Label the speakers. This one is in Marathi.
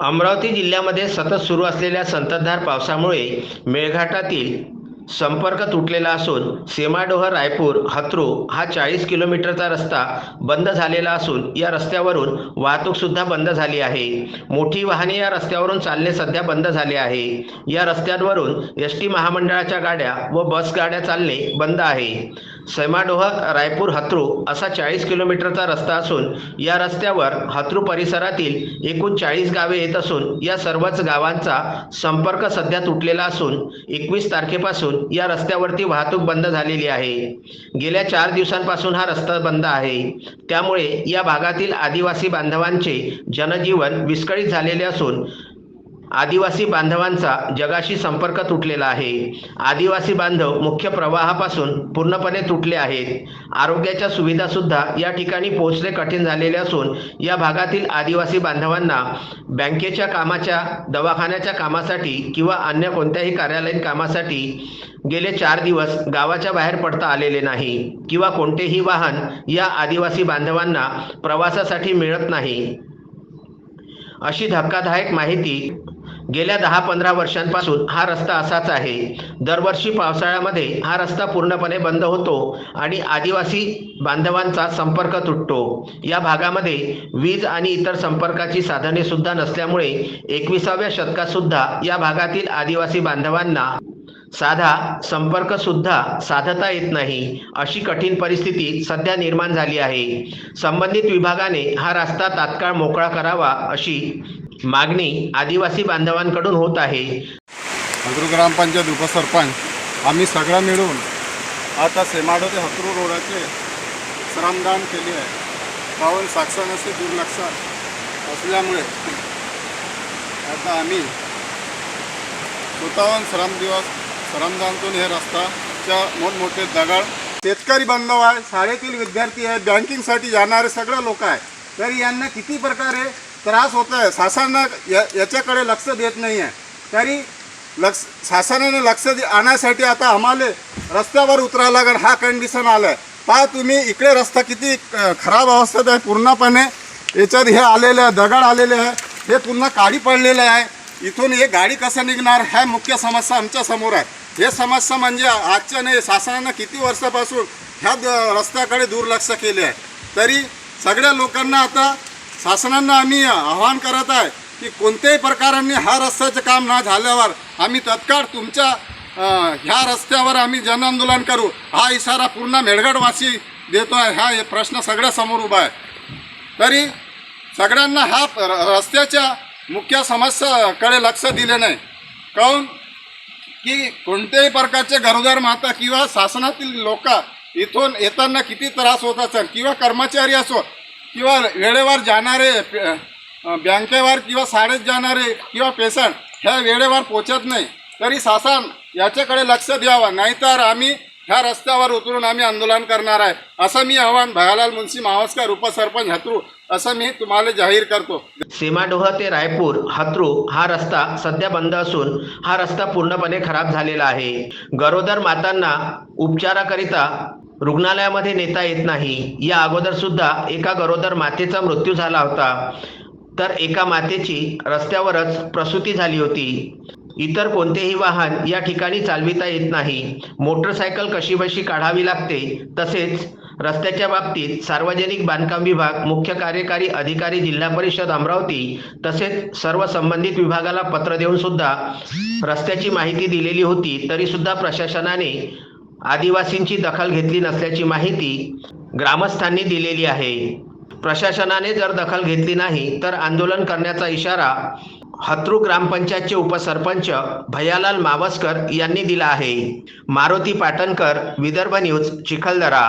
Speaker 1: अमरावती जिल्ह्यामध्ये सतत सुरू असलेल्या संततधार पावसामुळे मेळघाटातील संपर्क तुटलेला असून सेमाडोह रायपूर हत्रू हा चाळीस किलोमीटरचा रस्ता बंद झालेला असून या रस्त्यावरून वाहतूक सुद्धा बंद झाली आहे. मोठी वाहने या रस्त्यावरून चालणे सध्या बंद झाले आहे. या रस्त्यांवरून एस टी महामंडळाच्या गाड्या व बस गाड्या चालणे बंद आहे. सेमाडोह रायपूर हत्रू असा चाळीस किलोमीटरचा रस्ता असून या रस्त्यावर हत्रू परिसरातील एकूण चाळीस गावे येत असून या सर्वच गावांचा संपर्क सध्या तुटलेला असून एकवीस तारखेपासून या रस्त्यावरती वाहतूक बंद झालेली आहे. गेल्या चार दिवसांपासून हा रस्ता बंद आहे. त्यामुळे या भागातील आदिवासी बांधवांचे जनजीवन विस्कळीत झालेले असून आदिवासी बांधवांचा जगाशी संपर्क तुटलेला आहे. आदिवासी बांधव मुख्य प्रवाहापासून पूर्णपणे तुटले आहेत. आरोग्याच्या सुविधा सुद्धा या ठिकाणी पोहोचणे कठीण झालेले असून या भागातील आदिवासी बांधवांना बँकेच्या कामाच्या दवाखान्याच्या कामासाठी किंवा अन्य कोणत्याही कार्यालयीन कामासाठी गेले चार दिवस गावाच्या बाहेर पडता आलेले नाही किंवा कोणतेही वाहन या आदिवासी बांधवांना प्रवासासाठी मिळत नाही. अशी धक्कादायक माहिती गेल्या दहा पंधरा वर्षांपासून हा रस्ता असाच आहे. दरवर्षी पावसाळ्यामध्ये हा रस्ता पूर्णपणे बंद होतो आणि आदिवासी बांधवांचा संपर्क तुटतो. या भागामध्ये वीज आणि इतर संपर्काची साधने सुद्धा नसल्यामुळे एकविसाव्या शतकात सुद्धा या भागातील आदिवासी बांधवांना साधा संपर्क सुद्धा साधता येत नाही अशी कठीण परिस्थिती सध्या निर्माण झाली आहे. संबंधित विभागाने हा रस्ता तात्काळ मोकळा करावा अशी मागणी आदिवासी बांधवांकडून होत आहे.
Speaker 2: हत्रू ग्रामपंचायत उपसरपंच आम्ही सगळं मिळून आता सेमाडो ते हत्रू रोडाचे श्रमदान केले आहे. काहून साक्षणाचे दुर्लक्ष असल्यामुळे आता आम्ही स्वतःहून श्रम दिवस श्रमदानतून हे रस्ताच्या मोठमोठे दगड शेतकरी बांधव आहे शाळेतील विद्यार्थी आहे बँकिंगसाठी जाणारे सगळे लोक आहे तरी यांना किती प्रकारे त्रास होत आहे शासनानं या याच्याकडे लक्ष देत नाही आहे तरी लक्ष शासनाने लक्ष दे आणण्यासाठी आता आम्हाला रस्त्यावर उतरावं लागेल. हा कंडिशन आलं आहे पहा तुम्ही इकडे रस्ता किती खराब अवस्थेत आहे पूर्णपणे. याच्यात हे आलेलं आहे दगड आलेले आहे. हे पुन्हा काळी पडलेलं आहे. इथून हे गाडी कसं निघणार ह्या मुख्य समस्या आमच्यासमोर आहे. हे समस्या म्हणजे आजच्या नाही शासनानं किती वर्षापासून ह्या द- रस्त्याकडे दुर्लक्ष केले आहे. तरी सगळ्या लोकांना आता शासनानं आम्ही आवाहन करत आहे की कोणत्याही प्रकाराने हा रस्त्याचं काम न झाल्यावर आम्ही तत्काळ तुमच्या ह्या रस्त्यावर आम्ही जनआंदोलन करू. हा इशारा पूर्ण मेळगडवासी देतो आहे हा हे प्रश्न सगळ्यासमोर उभा आहे. तरी सगळ्यांना हा र- रस्त्याच्या मुख्य समस्याकडे लक्ष दिले नाही. काऊन की कोणत्याही प्रकारचे गरोदर माता किंवा शासनातील लोक इथून येताना किती त्रास होत असेल किंवा कर्मचारी असो किंवा वेळेवर जाणारे बँकेवर किंवा शाळेत जाणारे किंवा पेशंट ह्या वेळेवर पोचत नाही. तरी शासन याच्याकडे लक्ष द्यावं. नाहीतर आम्ही ह्या रस्त्यावर उतरून आम्ही आंदोलन करणार आहे. असं मी आव्हान भयालाल मुन्सी मावस्कर उपसरपंच हत्रू असं मी तुम्हाला जाहीर करतो.
Speaker 1: सीमाडोह ते रायपूर हत्रू हा रस्ता सध्या बंद असून हा रस्ता पूर्णपणे खराब झालेला आहे. गरोदर मातांना उपचाराकरिता रुग्णालयामध्ये नेता येत नाही. या अगोदर सुद्धा एका गरोदर मातेचा मृत्यू झाला होता. तर एका मातेची रस्त्यावरच प्रसूती झाली होती. इतर कोणतेही वाहन या ठिकाणी चालविता येत नाही. मोटरसायकल कशीबशी काढावी लागते? तसेच रस्त्याच्या बाबतीत सार्वजनिक बांधकाम विभाग मुख्य कार्यकारी अधिकारी जिल्हा परिषद अमरावती तसेच सर्व संबंधित विभागाला पत्र देऊन सुद्धा रस्त्याची माहिती दिलेली होती. तरी सुद्धा प्रशासनाने आदिवासींची दखल घेतली नसल्याची माहिती ग्रामस्थांनी दिलेली आहे. प्रशासनाने जर दखल घेतली नाही तर आंदोलन करण्याचा इशारा हत्रू ग्रामपंचायतचे उपसरपंच भयालाल मावस्कर यांनी दिला आहे. मारुती पाटणकर विदर्भ न्यूज चिखलदरा.